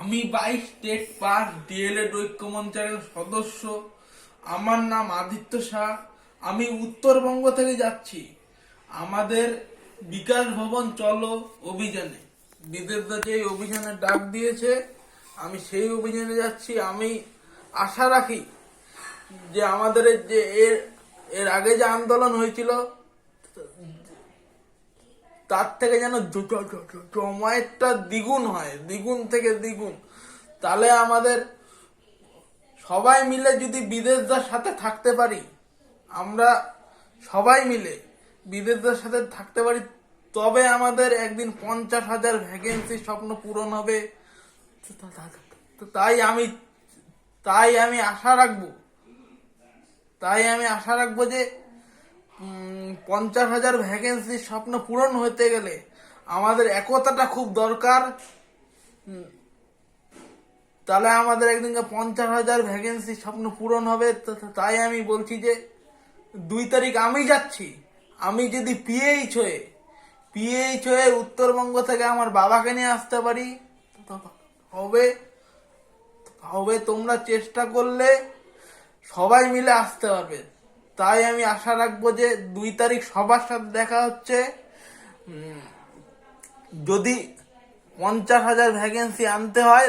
আমি বাইশ state pass D.El.Ed ঐক্যমঞ্চের সদস্য। আমার নাম আদিত্য শাহ। আমি উত্তরবঙ্গ থেকে যাচ্ছি। আমাদের বিকাশ ভবন চলো অভিযানে। বিদেশদা যে অভিযানে ডাক দিয়েছে, আমি সেই অভিযানে যাচ্ছি। আমি আশা রাখি যে আমাদের যে এর এর আগে যে আন্দোলন হয়েছিল তার থেকে যেন জমায়েতটা দ্বিগুণ হয়, দ্বিগুণ থেকে দ্বিগুণ। তাহলে আমাদের সবাই মিলে যদি বিদেশদার সাথে থাকতে পারি, আমরা সবাই মিলে বিদেশদের সাথে থাকতে পারি, তবে আমাদের একদিন পঞ্চাশ হাজার ভ্যাকেন্সি স্বপ্ন পূরণ হবে। তাই আমি তাই আমি আশা রাখব। তাই আমি আশা রাখব যে পঞ্চাশ হাজার ভ্যাকেন্সির স্বপ্ন পূরণ হতে গেলে আমাদের একতাটা খুব দরকার। তাহলে আমাদের একদিনকে পঞ্চাশ হাজার ভ্যাকেন্সি স্বপ্ন পূরণ হবে। তাই আমি বলছি যে দুই তারিখ আমি যাচ্ছি। আমি যদি পিএইচ হয়ে পিএইচ হয়ে উত্তরবঙ্গ থেকে আমার বাবাকে নিয়ে আসতে পারি হবে। হবে তোমরা চেষ্টা করলে সবাই মিলে আসতে পারবে। তাই আমি আশা রাখব যে দুই তারিখ সবার সাথে দেখা হচ্ছে। যদি পঞ্চাশ হাজার ভ্যাকেন্সি আনতে হয়,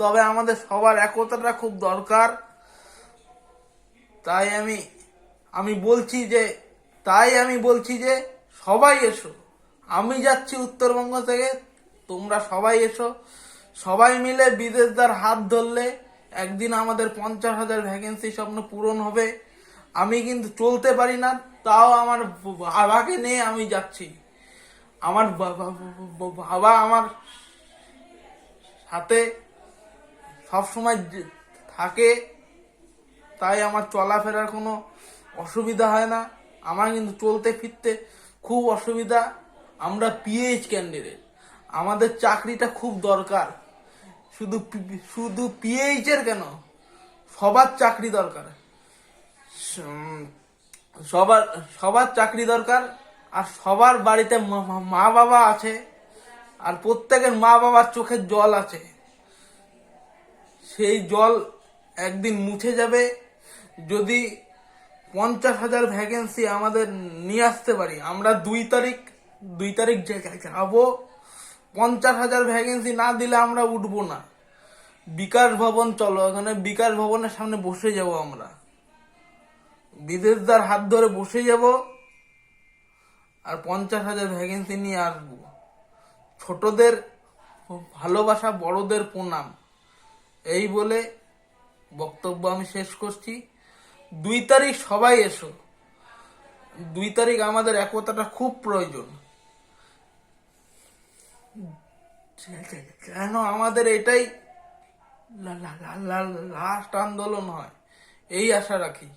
তবে আমাদের সবার একতাটা খুব দরকার। তাই আমি আমি বলছি যে, তাই আমি বলছি যে, সবাই এসো। আমি যাচ্ছি উত্তরবঙ্গ থেকে, তোমরা সবাই এসো। সবাই মিলে বিদেশদার হাত ধরলে একদিন আমাদের পঞ্চাশ হাজার ভ্যাকেন্সি স্বপ্ন পূরণ হবে। আমি কিন্তু চলতে পারি না, তাও আমার বাবাকে নিয়ে আমি যাচ্ছি। আমার বাবা আমার সাথে সবসময় থাকে, তাই আমার চলাফেরার কোনো অসুবিধা হয় না। আমার কিন্তু চলতে ফিরতে খুব অসুবিধা। আমরা পিএইচ ক্যান্ডিডেট আমাদের চাকরিটা খুব দরকার। শুধু শুধু পিএইচ এর কেন? সবার চাকরি দরকার। সবার সবার চাকরি দরকার, আর সবার বাড়িতে মা- বাবা আছে, আর প্রত্যেকের মা বাবার চোখের জল আছে। সেই জল একদিন মুছে যাবে, যদি পঞ্চাশ হাজার ভ্যাকেন্সি আমাদের নিয়ে আসতে পারি, আমরা দুই তারিখ দুই তারিখ যাব, পঞ্চাশ হাজার ভ্যাকেন্সি না দিলে আমরা উঠবো না। বিকাশ ভবন চলো এখানে বিকাশ ভবনের সামনে বসে যাব আমরা। বিদেশদার হাত ধরে বসে যাব আর পঞ্চাশ হাজার ভ্যাকেন্সি নিয়ে আসব। ছোটদের ভালোবাসা, বড়দের প্রণাম। এই বলে বক্তব্য আমি শেষ করছি। দুই তারিখ সবাই এসো। দুই তারিখ আমাদের একতাটা খুব প্রয়োজন। কেন আমাদের এটাই লাস্ট আন্দোলন হয়? এই আশা রাখি।